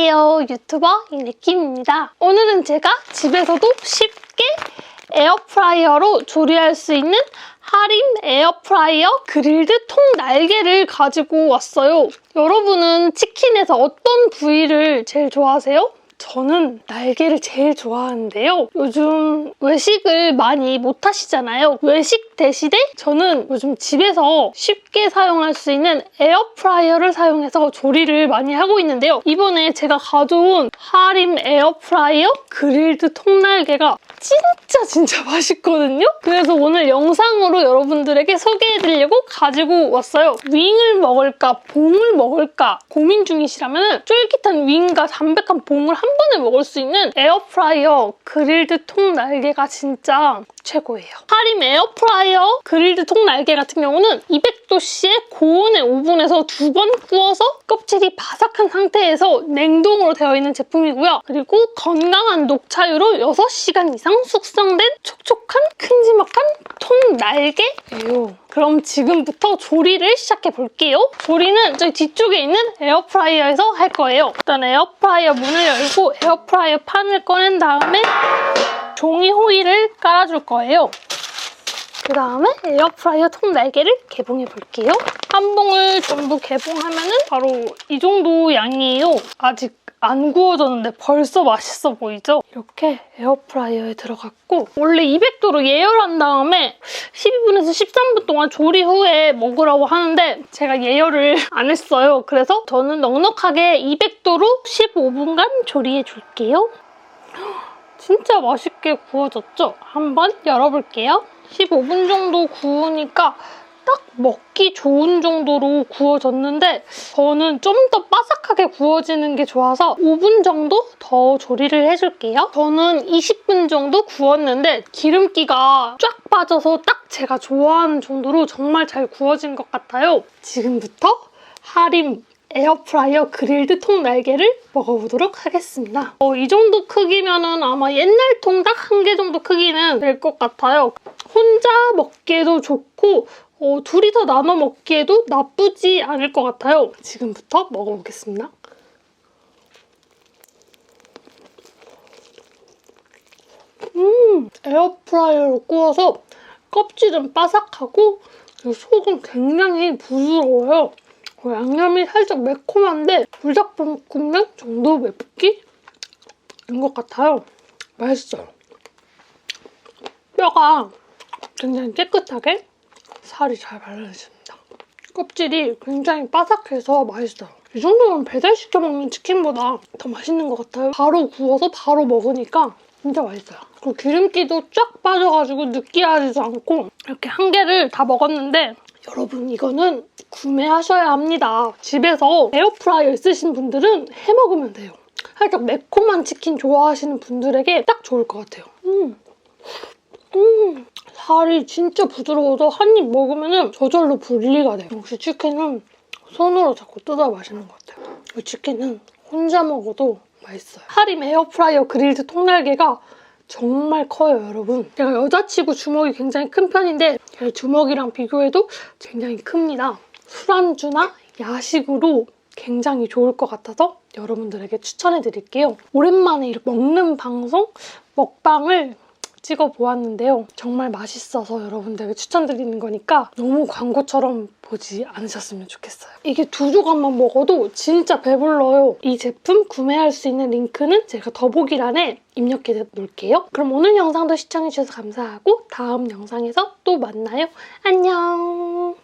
안녕하세요. 유튜버 이네킴입니다. 오늘은 제가 집에서도 쉽게 에어프라이어로 조리할 수 있는 하림 에어프라이어 그릴드 통 날개를 가지고 왔어요. 여러분은 치킨에서 어떤 부위를 제일 좋아하세요? 저는 날개를 제일 좋아하는데요. 요즘 외식을 많이 못 하시잖아요. 외식 대신에 저는 요즘 집에서 쉽게 사용할 수 있는 에어프라이어를 사용해서 조리를 많이 하고 있는데요. 이번에 제가 가져온 하림 에어프라이어 그릴드 통날개가 진짜 진짜 맛있거든요. 그래서 오늘 영상으로 여러분들에게 소개해드리려고 가지고 왔어요. 윙을 먹을까 봉을 먹을까 고민 중이시라면 쫄깃한 윙과 담백한 봉을 한 번에 먹을 수 있는 에어프라이어 그릴드 통 날개가 진짜 최고예요. 하림 에어프라이어 그릴드 통 날개 같은 경우는 200도씨의 고온의 오븐에서 두 번 구워서 껍질이 바삭한 상태에서 냉동으로 되어 있는 제품이고요. 그리고 건강한 녹차유로 6시간 이상 숙성된 촉촉한 큼지막한 통 날개예요. 그럼 지금부터 조리를 시작해 볼게요. 조리는 저기 뒤쪽에 있는 에어프라이어에서 할 거예요. 일단 에어프라이어 문을 열고 에어프라이어 판을 꺼낸 다음에 종이 호일을 깔아줄 거예요. 그 다음에 에어프라이어 통 날개를 개봉해 볼게요. 한 봉을 전부 개봉하면 은 바로 이 정도 양이에요. 아직 안 구워졌는데 벌써 맛있어 보이죠? 이렇게 에어프라이어에 들어갔고 원래 200도로 예열한 다음에 12분에서 13분 동안 조리 후에 먹으라고 하는데 제가 예열을 안 했어요. 그래서 저는 넉넉하게 200도로 15분간 조리해 줄게요. 진짜 맛있게 구워졌죠? 한번 열어볼게요. 15분 정도 구우니까 딱 먹기 좋은 정도로 구워졌는데 저는 좀 더 바삭하게 구워지는 게 좋아서 5분 정도 더 조리를 해줄게요. 저는 20분 정도 구웠는데 기름기가 쫙 빠져서 딱 제가 좋아하는 정도로 정말 잘 구워진 것 같아요. 지금부터 하림 에어프라이어 그릴드 통 날개를 먹어보도록 하겠습니다. 어, 이 정도 크기면은 아마 옛날 통닭 한개 정도 크기는 될 것 같아요. 혼자 먹기에도 좋고 어, 둘이서 나눠 먹기에도 나쁘지 않을 것 같아요. 지금부터 먹어보겠습니다. 음, 에어프라이어로 구워서 껍질은 바삭하고 속은 굉장히 부드러워요. 어, 양념이 살짝 매콤한데 불닭볶음면 정도 맵기인 것 같아요. 맛있어요. 뼈가 굉장히 깨끗하게 살이 잘 발라졌습니다. 껍질이 굉장히 바삭해서 맛있어요. 이 정도면 배달시켜 먹는 치킨보다 더 맛있는 것 같아요. 바로 구워서 바로 먹으니까 진짜 맛있어요. 그리고 기름기도 쫙 빠져가지고 느끼하지도 않고 이렇게 한 개를 다 먹었는데 여러분 이거는 구매하셔야 합니다. 집에서 에어프라이어 있으신 분들은 해 먹으면 돼요. 살짝 매콤한 치킨 좋아하시는 분들에게 딱 좋을 것 같아요. 음, 음, 살이 진짜 부드러워서 한 입 먹으면 저절로 분리가 돼요. 역시 치킨은 손으로 자꾸 뜯어 마시는 것 같아요. 이 치킨은 혼자 먹어도 맛있어요. 하림 에어프라이어 그릴드 통날개가 정말 커요, 여러분. 제가 여자치고 주먹이 굉장히 큰 편인데 제 주먹이랑 비교해도 굉장히 큽니다. 술안주나 야식으로 굉장히 좋을 것 같아서 여러분들에게 추천해드릴게요. 오랜만에 이렇게 먹는 방송, 먹방을 찍어 보았는데요. 정말 맛있어서 여러분들에게 추천드리는 거니까 너무 광고처럼 보지 않으셨으면 좋겠어요. 이게 두 조각만 먹어도 진짜 배불러요. 이 제품 구매할 수 있는 링크는 제가 더보기란에 입력해 놓을게요. 그럼 오늘 영상도 시청해주셔서 감사하고 다음 영상에서 또 만나요. 안녕!